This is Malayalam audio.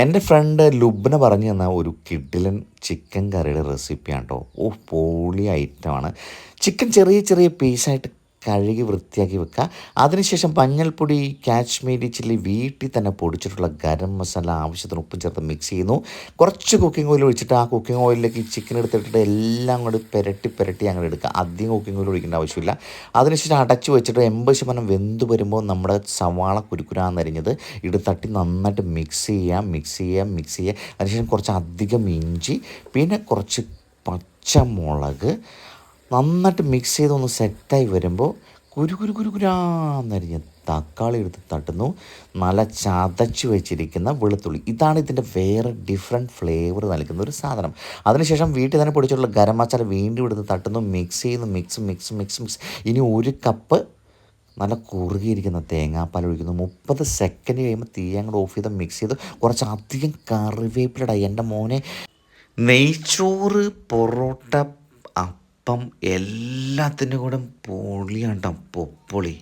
എന്റെ ഫ്രണ്ട് ലുബ്ന പറഞ്ഞു തന്ന ഒരു കിഡിലൻ ചിക്കൻ കറിയുടെ റെസിപ്പിയാണ് കേട്ടോ ഓ പോളി ഐറ്റമാണ് ചിക്കൻ ചെറിയ ചെറിയ പീസായിട്ട് കഴുകി വൃത്തിയാക്കി വെക്കുക. അതിനുശേഷം മഞ്ഞൾപ്പൊടി കാശ്മീരി ചില്ലി വീട്ടിൽ തന്നെ പൊടിച്ചിട്ടുള്ള ഗരം മസാല ആവശ്യത്തിന് ഉപ്പും ചേർത്ത് മിക്സ് ചെയ്യുന്നു. കുറച്ച് കുക്കിംഗ് ഓയിൽ ഒഴിച്ചിട്ട് ആ കുക്കിംഗ് ഓയിലിലേക്ക് ചിക്കൻ എടുത്തിട്ടിട്ട് എല്ലാം കൂടി പുരട്ടി പുരട്ടി അങ്ങനെ എടുക്കുക. അധികം കുക്കിംഗ് ഓയിൽ ഒഴിക്കേണ്ട ആവശ്യമില്ല. അതിനുശേഷം അടച്ചു വെച്ചിട്ട് എൺപത് ശതമാനം വെന്ത് വരുമ്പോൾ നമ്മുടെ സവാള കുരുക്കുരാന്നരിഞ്ഞത് ഇത് തട്ടി നന്നായിട്ട് മിക്സ് ചെയ്യാം മിക്സ് ചെയ്യാം മിക്സ് ചെയ്യാം അതിനുശേഷം കുറച്ച് അധികം ഇഞ്ചി പിന്നെ കുറച്ച് പച്ചമുളക് നന്നായിട്ട് മിക്സ് ചെയ്തൊന്ന് സെറ്റായി വരുമ്പോൾ കുരു കുരു കുരു കുരാന്നരിഞ്ഞ് തക്കാളി എടുത്ത് തട്ടുന്നു. നല്ല ചതച്ച് വെച്ചിരിക്കുന്ന വെളുത്തുള്ളി. ഇതാണ് ഇതിന്റെ വേറെ ഡിഫറെന്റ് ഫ്ലേവർ നൽകുന്ന ഒരു സാധനം. അതിനുശേഷം വീട്ടിൽ തന്നെ പൊടിച്ചിട്ടുള്ള ഗരം മസാല വീണ്ടും എടുത്ത് തട്ടുന്നു. മിക്സ് ചെയ്യുന്നു. മിക്സ് മിക്സ് മിക്സ് മിക്സ് ഇനി ഒരു കപ്പ് നല്ല കുറുകിയിരിക്കുന്ന തേങ്ങാപ്പാൽ ഒഴിക്കുന്നു. മുപ്പത് സെക്കൻഡ് കഴിയുമ്പോൾ തീ അങ്ങോട്ട് ഓഫ് ചെയ്ത് മിക്സ് ചെയ്ത്. കുറച്ച് അധികം കറിവേപ്പിലട. എന്റെ മോനെ നെയ്ച്ചോറ് പൊറോട്ട അപ്പം എല്ലാത്തിന്റെ കൂടെ പൊളിയാണ് കേട്ടോ പൊപ്പൊളി